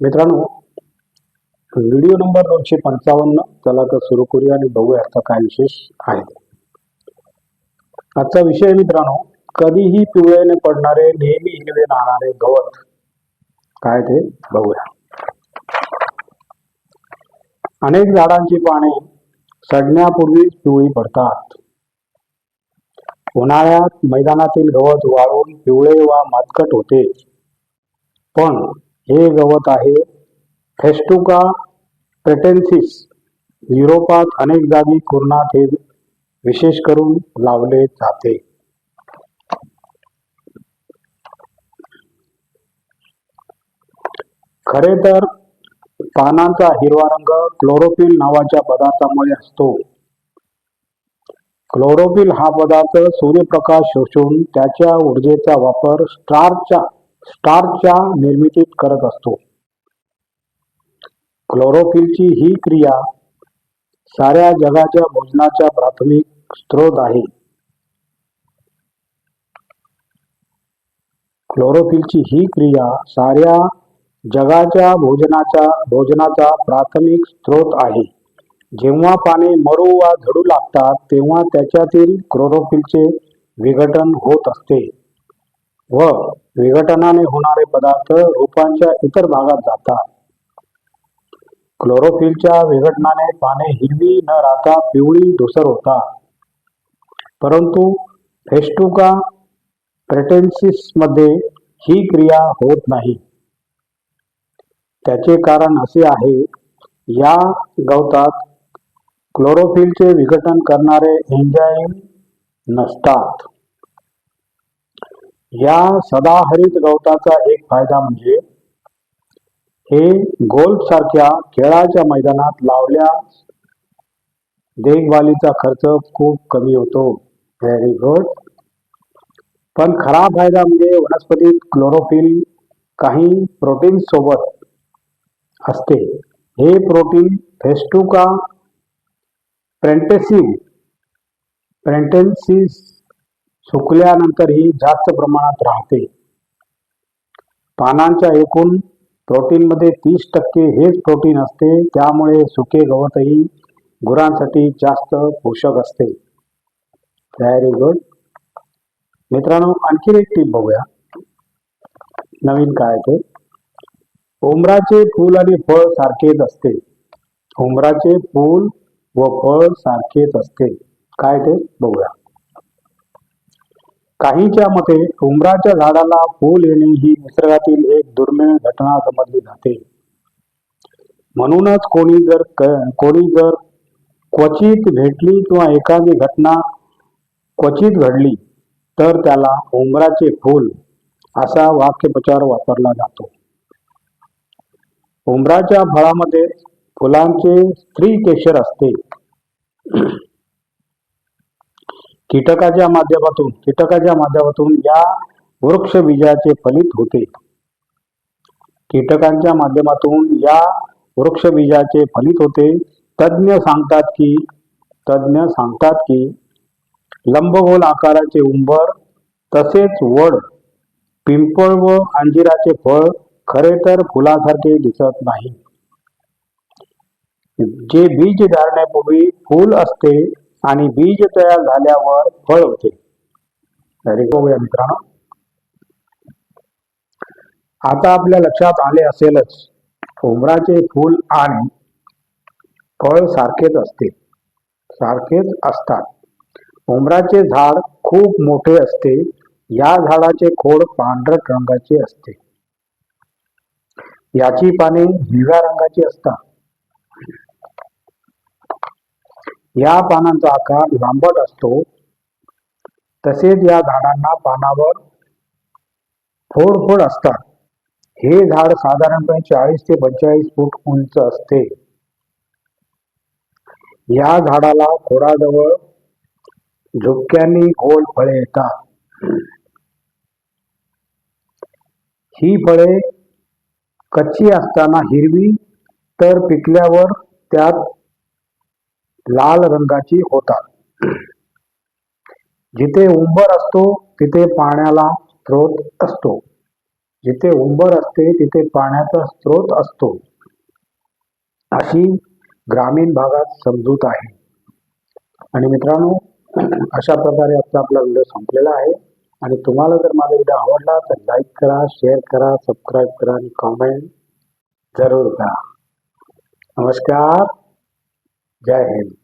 मित्रांनो video number दोनशे पंचावन्न. चला तर सुरू करूया आणि बघूया आता काय विशेष आहे. आजचा विषय मित्रांनो कधीही पिवळ्याने पडणारे नेहमी हिरवे राहणारे गवत. काय ते? बघूया. अनेक झाडांची पाने सडण्यापूर्वीच पिवळी पडतात. उन्हाळ्यात मैदानातील गवत वाळून पिवळे वा मातकट होते. पण हे गवत आहे. फेस्टुका प्रेटेन्सिस युरोपात अनेक जागी कुरणात हे विशेष करून लावले जाते. खरे तर पानांचा हिरवा रंग क्लोरोफिल नावाच्या पदार्थामुळे असतो. क्लोरोफिल हा पदार्थ सूर्यप्रकाश शोषून त्याच्या ऊर्जेचा वापर स्टारच्या स्टार्चच्या निर्मितीत करत असतो. क्लोरोफिलची ही क्रिया साऱ्या जगाच्या भोजनाचा प्राथमिक स्रोत आहे. क्लोरोफिलची ही क्रिया साऱ्या जगाच्या भोजनाच्या भोजनाचा प्राथमिक स्रोत आहे. जेव्हा पाने मरू वा झडू लागतात तेव्हा त्याच्यातील क्लोरोफिलचे विघटन होत असते. व विघटनाने होणारे पदार्थ रोपांच्या इतर भागात जातात. क्लोरोफिलच्या विघटनाने पाने हिरवी न राहता पिवळी धुसर होतात. परंतु फेस्टुका प्रेटेन्सिसमध्ये ही क्रिया होत नाही. त्याचे कारण असे आहे या गवतात क्लोरोफिलचे विघटन करणारे एन्झाईम नसतात. या सदाहरित गवताचा एक फायदा म्हणजे हे गोल्फ सारख्या खेळाच्या मैदानात लावल्यास देखभालीचा खर्च खूप कमी होतो. व्हेरी गुड पण खरा फायदा म्हणजे वनस्पतीत क्लोरोफिल काही प्रोटीन सोबत असते. हे प्रोटीन फेस्टुका प्रेंटेसिव प्रेंटेन्सिस सुकल्यानंतरही जास्त प्रमाणात राहते. पानांच्या एकूण प्रोटीनमध्ये तीस टक्के हेच प्रोटीन असते त्यामुळे सुके गवतही गुरांसाठी जास्त पोषक असते. व्हेरी गुड मित्रांनो आणखी एक टीप बघूया. नवीन काय ते? उमराचे फूल आणि फळ सारखेच असते. उमराचे फूल व फळ सारखेच असते. काय ते? बघूया. काहींच्या मते उमराच्या झाडाला फूल येणे ही निसर्गातील एक दुर्मिळ घटना समजली जाते. म्हणूनच कोणी जर कोणी जर क्वचित भेटली किंवा एखादी घटना क्वचित घडली तर त्याला उमराचे फूल असा वाक्यप्रचार वापरला जातो. उमराच्या फळामध्ये फुलांचे स्त्री केशर असते. कीटकाच्या माध्यमातून कीटकाच्या माध्यमातून या वृक्ष बीजाचे फलित होते. कीटकांच्या माध्यमातून या वृक्ष बीजाचे फलित होते. तज्ञ सांगतात की तज्ञ सांगतात की लंबगोल आकाराचे उंबर तसेच वड पिंपळ व अंजिराचे फळ खरे तर फुलासारखे दिसत नाही. जे बीज धारण्यापूर्वी फूल असते आणि बीज तयार झाल्यावर फळ होते. बघूया मित्रांनो. आता आपल्या लक्षात आले असेलच उमराचे फूल आणि फळ सारखेच असते. सारखेच असतात. उमराचे झाड खूप मोठे असते. या झाडाचे खोड पांढरट रंगाचे असते. याची पाने हिरव्या रंगाची असतात. या पानांचा आकार लांबट असतो. तसेच या झाडांना पानावर फोड फोड असतात. हे झाड साधारणपणे चाळीस ते पंचेचाळीस फूट उंच असते. या झाडाला खोडाजवळ झुपक्यांनी गोल फळे येतात. ही फळे कच्ची असताना हिरवी तर पिकल्यावर त्यात लाल रंगाची होतात. जिथे उंबर असतो तिथे पाण्याला स्रोत असतो. जिथे उंबर असते तिथे पाण्याचा स्रोत असतो. अशी ग्रामीण भागात समजूत आहे. आणि मित्रांनो अशा प्रकारे आपला आपला व्हिडिओ संपलेला आहे. आणि तुम्हाला जर माझा व्हिडिओ आवडला तर लाईक करा शेअर करा सबस्क्राईब करा आणि कॉमेंट जरूर करा. नमस्कार. जय हिंद